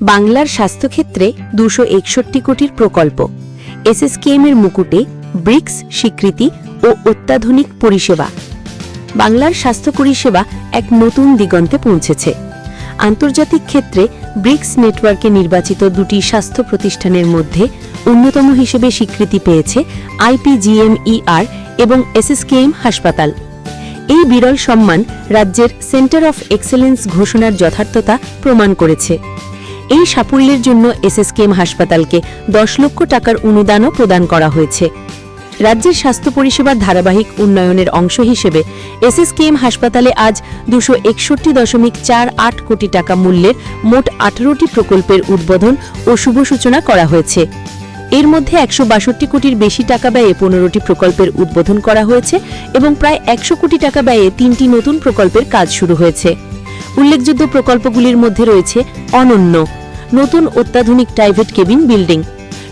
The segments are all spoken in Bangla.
বাংলার স্বাস্থ্যক্ষেত্রে দুশো একষট্টি কোটির প্রকল্প। এসএসকেএম এর মুকুটে ব্রিক্স স্বীকৃতি ও অত্যাধুনিক পরিষেবা। বাংলার স্বাস্থ্য পরিষেবা এক নতুন দিগন্তে পৌঁছেছে। আন্তর্জাতিক ক্ষেত্রে ব্রিক্স নেটওয়ার্কে নির্বাচিত দুটি স্বাস্থ্য প্রতিষ্ঠানের মধ্যে অন্যতম হিসেবে স্বীকৃতি পেয়েছে আইপিজিএমইআর এবং এসএসকেএম হাসপাতাল। এই বিরল সম্মান রাজ্যের সেন্টার অফ এক্সেলেন্স ঘোষণার যথার্থতা প্রমাণ করেছে। এই সাফল্যের জন্য এসএসকেএম হাসপাতালকে দশ লক্ষ টাকার অনুদানও প্রদান করা হয়েছে। রাজ্যের স্বাস্থ্য পরিষেবার ধারাবাহিক উন্নয়নের অংশ হিসেবে এসএসকেএম হাসপাতালে আজ দুশো একষট্টি দশমিক চার আট কোটি টাকা মূল্যের মোট আঠারোটি প্রকল্পের উদ্বোধন ও শুভ সূচনা করা হয়েছে। এর মধ্যে একশো বাষট্টি কোটির বেশি টাকা ব্যয়ে পনেরোটি প্রকল্পের উদ্বোধন করা হয়েছে এবং প্রায় একশো কোটি টাকা ব্যয়ে তিনটি নতুন প্রকল্পের কাজ শুরু হয়েছে। উল্লেখযোগ্য প্রকল্পগুলির মধ্যে রয়েছে অনন্য, নতুন অত্যাধুনিক প্রাইভেট কেবিন বিল্ডিং।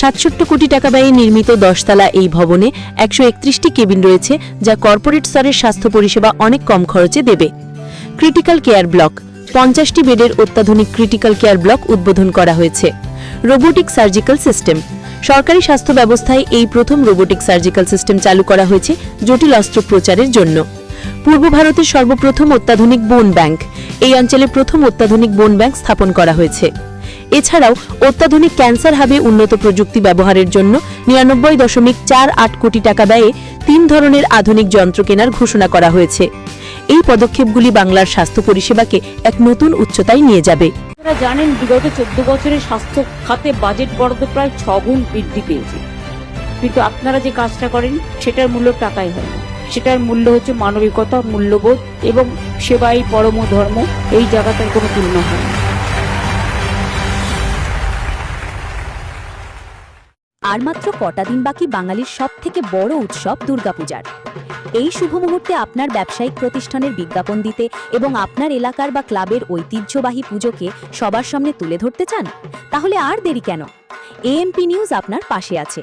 সাতষট্টি কোটি টাকা ব্যয়ে নির্মিত দশতলা এই ভবনে একশো একত্রিশটি কেবিন রয়েছে যা কর্পোরেট স্তরের স্বাস্থ্য পরিষেবা অনেক কম খরচে দেবে। ক্রিটিক্যাল কেয়ার ব্লক, পঞ্চাশটি বেডের অত্যাধুনিক ক্রিটিক্যাল কেয়ার ব্লক উদ্বোধন করা হয়েছে। রোবোটিক সার্জিক্যাল সিস্টেম, সরকারি স্বাস্থ্য ব্যবস্থায় এই প্রথম রোবোটিক সার্জিক্যাল সিস্টেম চালু করা হয়েছে জটিল অস্ত্রোপচারের জন্য। পূর্ব ভারতের সর্বপ্রথম অত্যাধুনিক বোন ব্যাংক। এই অঞ্চলে প্রথম অত্যাধুনিক বোন ব্যাংক স্থাপন করা হয়েছে। এছাড়াও অত্যাধুনিক ক্যান্সার হাবে উন্নত প্রযুক্তি ব্যবহারের জন্য নিরানব্বই দশমিক চার আট কোটি টাকা ব্যয়ে তিন ধরনের আধুনিক যন্ত্র কেনার ঘোষণা করা হয়েছে। এই পদক্ষেপগুলি বাংলার স্বাস্থ্য পরিষেবাকে এক নতুন উচ্চতায় নিয়ে যাবে। আপনারা জানেন, বিগত চোদ্দ বছরে স্বাস্থ্য খাতে বাজেট বরাদ্দ প্রায় ছগুণ বৃদ্ধি পেয়েছে। কিন্তু আপনারা যে কাজটা করেন, সেটার মূল্য টাকাই হয়। সেটার মূল্য হচ্ছে মানবিকতা, মূল্যবোধ এবং সেবাই পরম ধর্ম। এই জায়গাটার কোনো তুলনা হয় আর মাত্র কটা দিন বাকি বাঙালির সব থেকে বড় উৎসব দুর্গাপূজার। এই শুভ মুহূর্তে আপনার ব্যবসায়িক প্রতিষ্ঠানের বিজ্ঞাপন দিতে এবং আপনার এলাকার বা ক্লাবের ঐতিহ্যবাহী পুজোকে সবার সামনে তুলে ধরতে চান, তাহলে আর দেরি কেন? এএমপি নিউজ আপনার পাশে আছে।